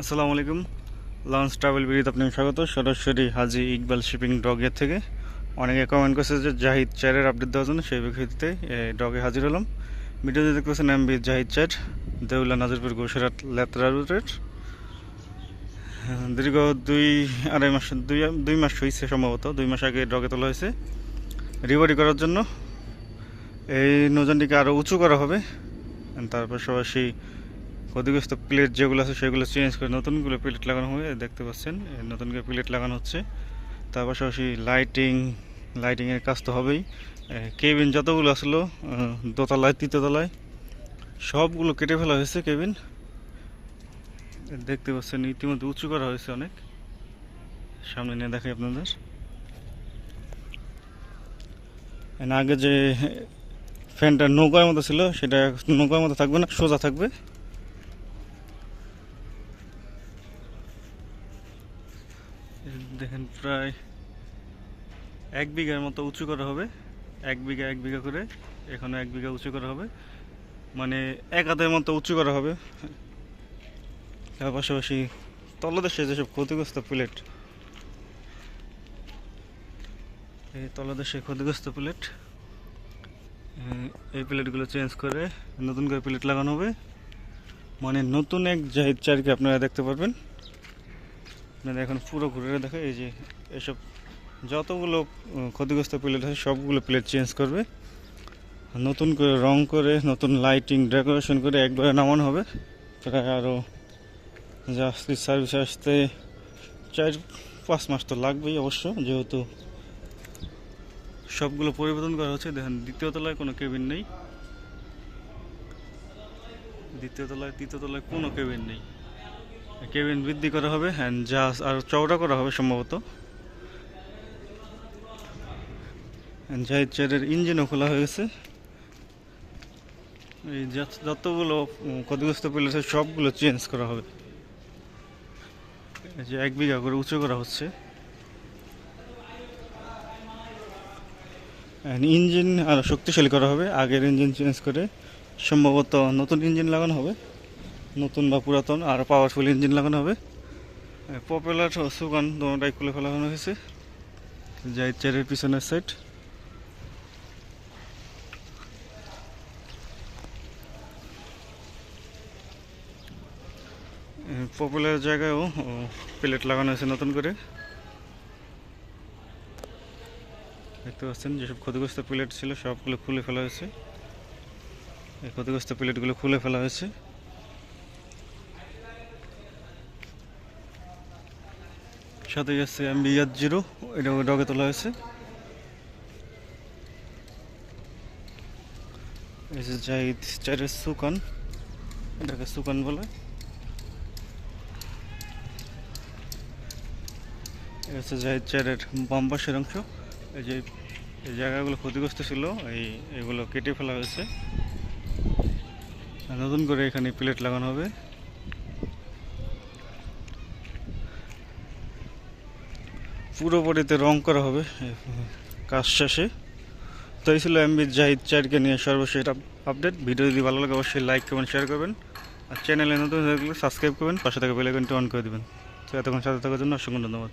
আসসালামু আলাইকুম। Launch travel বিড়িতে আপনি স্বাগত। সরাসরি হাজি ইকবাল শিপিং ডগের থেকে। অনেকে কমেন্ট করছে যে জাহিদ চারের আপডেট দেওয়ার জন্য, সেই ভিত্তিতে ডগে হাজির হলাম। ভিডিওতে দেখতেছেন এমবি জাহিদ চার দেউলা নাজিরপুর গোসরাট লেত্রা রুটের দীর্ঘ দুই, আড়াই মাস, দুই দুই মাস হয়েছে সম্ভবত, দুই মাস আগে ডগে তোলা হয়েছে। রিভারি করার জন্য। এই নৌজানটিকে আরও উঁচু করা হবে। তার পাশাপাশি ক্ষতিগ্রস্ত প্লেট যেগুলো আছে সেগুলো চেঞ্জ করে নতুনগুলো প্লেট লাগানো হবে দেখতে পাচ্ছেন নতুন করে প্লেট লাগানো হচ্ছে। তার পাশাপাশি লাইটিং লাইটিংয়ের কাজ তো হবেই। কেবিন যতগুলো আসলো দোতলায়, তৃতীয়তলায়, সবগুলো কেটে ফেলা হয়েছে কেবিন দেখতে পাচ্ছেন, ইতিমধ্যে উঁচু করা হয়েছে অনেক। সামনে নিয়ে দেখাই আপনাদের। আগে যে ফ্যানটা নৌকার মতো ছিল, সেটা নৌকার মতো থাকবে না, সোজা থাকবে এই দেখেন প্রায় এক বিঘার মতো উঁচু করা হবে। এক বিঘা এক বিঘা করে এখানে এক বিঘা উঁচু করা হবে। মানে এক হাতের মতো উঁচু করা হবে। তার পাশাপাশি তলদেশে যেসব ক্ষতিগ্রস্ত প্লেট, এই তলদেশে ক্ষতিগ্রস্ত প্লেট এই প্লেটগুলো চেঞ্জ করে নতুন করে প্লেট লাগানো হবে। মানে নতুন এক জাহিদ চারকে আপনারা দেখতে পারবেন। আপনারা এখন পুরো ঘুরে দেখে এই যে এসব যতগুলো ক্ষতিগ্রস্ত প্লেট আছে, সবগুলো প্লেট চেঞ্জ করবে। নতুন করে রং করে, নতুন লাইটিং, ডেকোরেশন করে একবারে নামানো হবে। প্রায় আরও জাস্তি সার্ভিস আসতে চার, পাঁচ মাস তো লাগবেই অবশ্য, যেহেতু সবগুলো পরিবর্তন করা হচ্ছে। দেখেন, দ্বিতীয় তলায় কোনো কেবিন নেই। দ্বিতীয় তলায়, তৃতীয় তলায় কোনো কেবিন নেই। কেবিন বৃদ্ধি করা হবে হ্যান্ড জাহাজ আর চওড়া করা হবে সম্ভবত। জাহিদ চেয়ারের ইঞ্জিনও খোলা হয়ে গেছে। এই যত- যতগুলো ক্ষতিগ্রস্ত আছে, সবগুলো চেঞ্জ করা হবে। যে এক বিঘা করে উঁচু করা হচ্ছে। ইঞ্জিন আরও শক্তিশালী করা হবে। আগের ইঞ্জিন চেঞ্জ করে সম্ভবত নতুন ইঞ্জিন লাগানো হবে। নতুন বা পুরাতন আর পাওয়ারফুল ইঞ্জিন লাগানো হবে। পপুলার সুগান দোনোটাই খুলে ফেলা হয়েছে। যাই চেয়ারের পিছনের সাইড পপুলার জায়গায়ও প্লেট লাগানো হয়েছে নতুন করে। দেখতে পাচ্ছেন যেসব ক্ষতিগ্রস্ত প্লেট ছিল সবগুলো খুলে ফেলা হয়েছে। এই ক্ষতিগ্রস্ত প্লেটগুলো খুলে ফেলা হয়েছে। সাথে আছে এম ইয়ার জিরো, এটা ডগে তোলা হয়েছে। সুকান, এটাকে সুকান বলে। হচ্ছে জাহিদ চারের বাম অংশ। এই যে এই জায়গাগুলো ক্ষতিগ্রস্ত ছিল, এই এগুলো কেটে ফেলা হয়েছে। নতুন করে এখানে প্লেট লাগানো হবে। পুরো বডিতে রং করা হবে কাজ শেষে। তো এই ছিল এমবি জাহিদ চারকে নিয়ে সর্বশেষ আপডেট ভিডিও যদি ভালো লাগে অবশ্যই লাইক করবেন শেয়ার করবেন। আর চ্যানেলে নতুন সাবস্ক্রাইব করবেন, পাশে থাকা বেলাইকনটি অন করে দেবেন। তো এতক্ষণ সাথে থাকার জন্য অসংখ্য ধন্যবাদ।